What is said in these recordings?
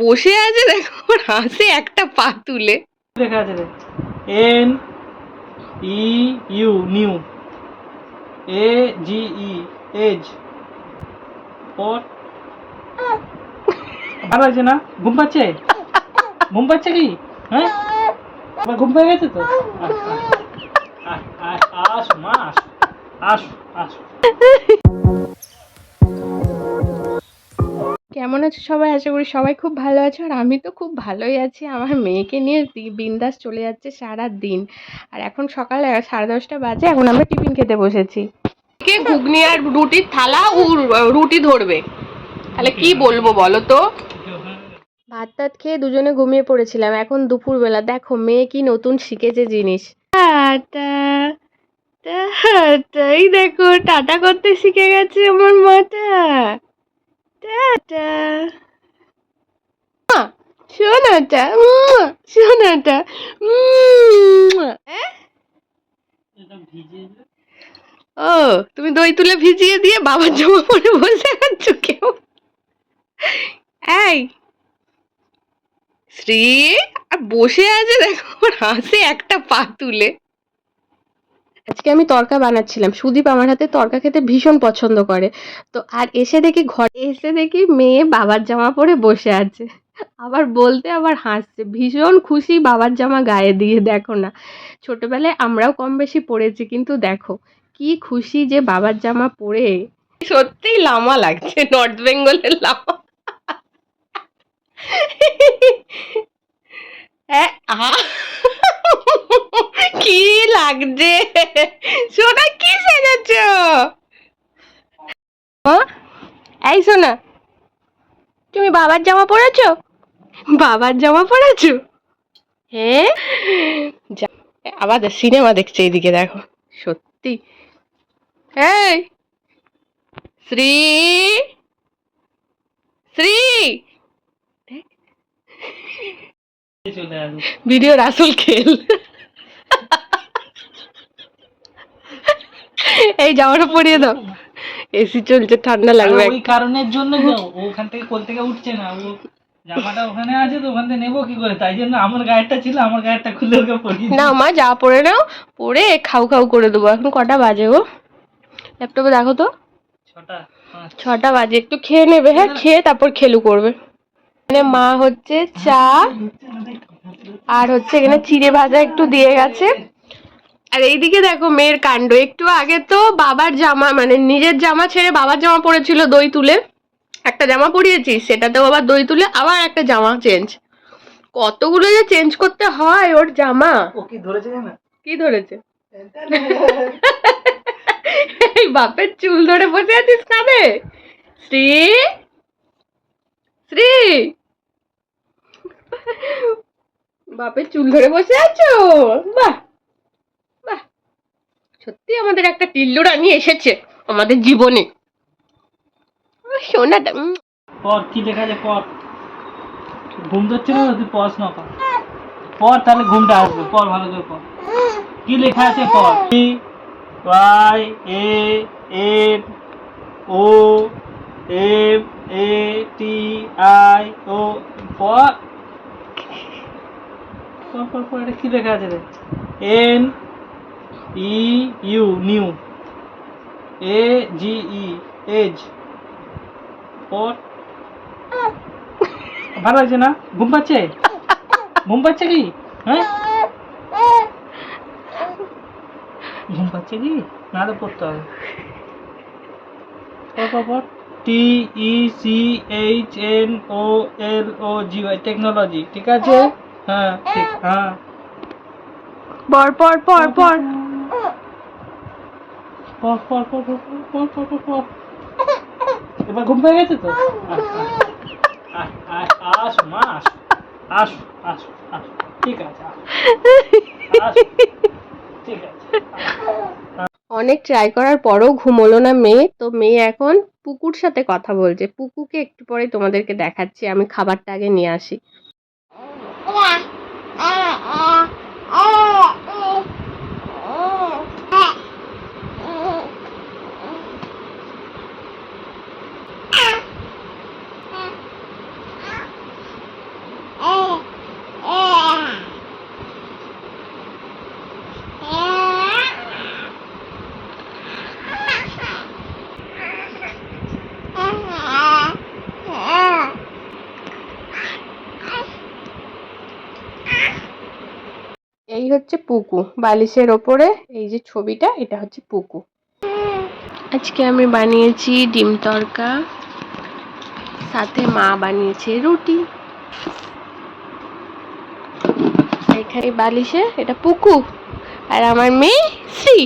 বসে আছে দেখো হাসে একটা পা তুলে লেখা আছে N E U new A G E age ভালো আছে না ঘুম পাচ্ছে ঘুম পাচ্ছে কি হ্যাঁ ঘুম পেয়ে গেছে তো আসো মা আসো কেমন আছো সবাই? আশা করি সবাই খুব ভালো আছো। আর আমি তো খুব ভালোই আছি। আমার মেয়েকে নিয়ে বিন্দাস চলে যাচ্ছে সারা দিন আর এখন সকাল সাড়ে দশটা বাজে এখন আমরা টিফিন খেতে বসেছি। কে ঘুগনি আর রুটির থালা ও রুটি ধরবে? তাহলে কি বলব বলো তো? ভাত টাত খেয়ে দুজনে ঘুমিয়ে পড়েছিলাম। এখন দুপুরবেলা। দেখো মেয়ে কি নতুন শিখেছে জিনিস। এই দেখো টাটা করতে শিখে গেছে আমার মাটা। টাটা সোনাটা সোনাটা। ও তুমি দই তুলে ভিজিয়ে দিয়ে বাবার জামা পরে বসে আছো কেউ? এই। শ্রী আর বসে আছে দেখো হাসে একটা পা তুলে। আজকে আমি তরকা বানাচ্ছিলাম। সুদীপ আমার হাতে তরকা খেতে ভীষণ পছন্দ করে। তো আর এসে দেখি ঘরে এসে দেখি মেয়ে বাবার জামা পরে বসে আছে। আবার বলতে আবার হাসছে, ভীষণ খুশি বাবার জামা গায়ে দিয়ে, দেখো না। ছোটবেলায় আমরাও কম বেশি পড়েছি কিন্তু দেখো, কি খুশি যে বাবার জামা পরে। সত্যিই লামা লাগছে, নর্থ বেঙ্গলের লামা! কি লাগছে? সোনা কি সেজেছ এই সোনা তুমি বাবার জামা পরেছো? বাবার জামা পরেছো? হ্যাঁ আবার সিনেমা দেখছে এইদিকে দেখো। সত্যি। এই শ্রী শ্রী। ভিডিওর আসল খেল। এই জামাটা পরিয়ে দাও। এসি চলছে ঠান্ডা লাগবে। ওই কারণের জন্য ওখান থেকে কোল থেকে উঠছে না। ও জামাটা ওখানে আছে তো ওখান থেকে নেব কি করে? তাই জন্য আমার গায়েরটা ছিল আমার গায়েরটা খুলে ওকে পরিয়ে না মা যা পরে নাও পরে খাউ খাউ করে দেবো। এখন কটা বাজে গো? ল্যাপটপে দেখো তো। ছটা ছটা বাজে একটু খেয়ে নেবে হ্যাঁ খেয়ে তারপর খেলু করবে। মানে মা হচ্ছে চা আর হচ্ছে এখানে চিড়ে ভাজা একটু দিয়ে গেছে। আর এইদিকে দেখো মেয়ের কাণ্ড। একটু আগে তো বাবার জামা মানে নিজের জামা ছেড়ে বাবার জামা পরেছিল দই তুলে। একটা জামা পরিয়েছি সেটাতেও আবার দই তুলে আবার একটা জামা চেঞ্জ কতগুলো যে চেঞ্জ করতে হয় ওর জামা। ও কি ধরেছে না কি ধরেছে? এই বাপের চুল ধরে বসে আছিস কানে শ্রী? শ্রী? বাপের চুল ধরে বসে আছো? বাহ বাহ। সত্যি আমাদের একটা টিল্লু রানী এসেছে আমাদের জীবনে। সোনাটা পর, কি লেখা আছে পর। ঘুম না তুই পর, তাহলে ঘুমটা আসবে। পর, ভালো করে পর কি লেখা আছে? পর। Y, A O, M, A, T, I, O পর পর পর এটা কি লেখা আছে রে? N E U new A G E age পর ভালো লাগছে না? ঘুম পাচ্ছে? ঘুম পাচ্ছে কি? হ্যাঁ? ঘুম পাচ্ছে কি? না তো পড়তে হবে। পর T E C H N O L O G Y technology ঠিক আছে? হ্যাঁ ঠিক হ্যাঁ পর পর পর। পর পর পর পর পর পর পর পর পর। এবার ঘুম পেয়ে গেছে তো? আয়, আয়, আয়, আয়, আসো মা আসো আসো আসো আসো। ঠিক আছে আসো, আসো। ঠিক আছে অনেক ট্রাই করার পরও ঘুমোলো না মেয়ে। তো মেয়ে এখন পুকুর সাথে কথা বলছে। পুকুকে একটু পরে তোমাদেরকে দেখাচ্ছি। আমি খাবারটা আগে নিয়ে আসি। 啊啊啊！哦、啊。啊 হচ্ছে পুকু। বালিশের ওপরে এই যে ছবিটা, এটা হচ্ছে পুকু। আজকে আমি বানিয়েছি ডিম তড়কা সাথে মা বানিয়েছে রুটি। এখানে বালিশে এটা পুকু আর আমার মেয়ে শ্রী।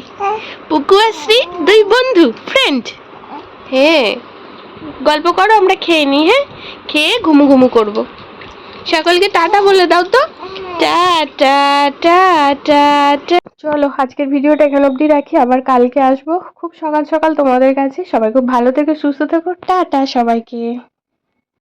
পুকু আর শ্রী দুই বন্ধু ফ্রেন্ড হ্যাঁ গল্প করো, আমরা খেয়ে নিই হ্যাঁ? খেয়ে ঘুমু ঘুমু করব। সকলকে টাটা বলে দাও তো। টা চলো আজকের ভিডিওটা এখানে অবধি রাখি। আবার কালকে আসব। খুব সকাল সকাল তোমাদের কাছে। সবাই খুব ভালো থেকে সুস্থ থেকো। টাটা সবাইকে।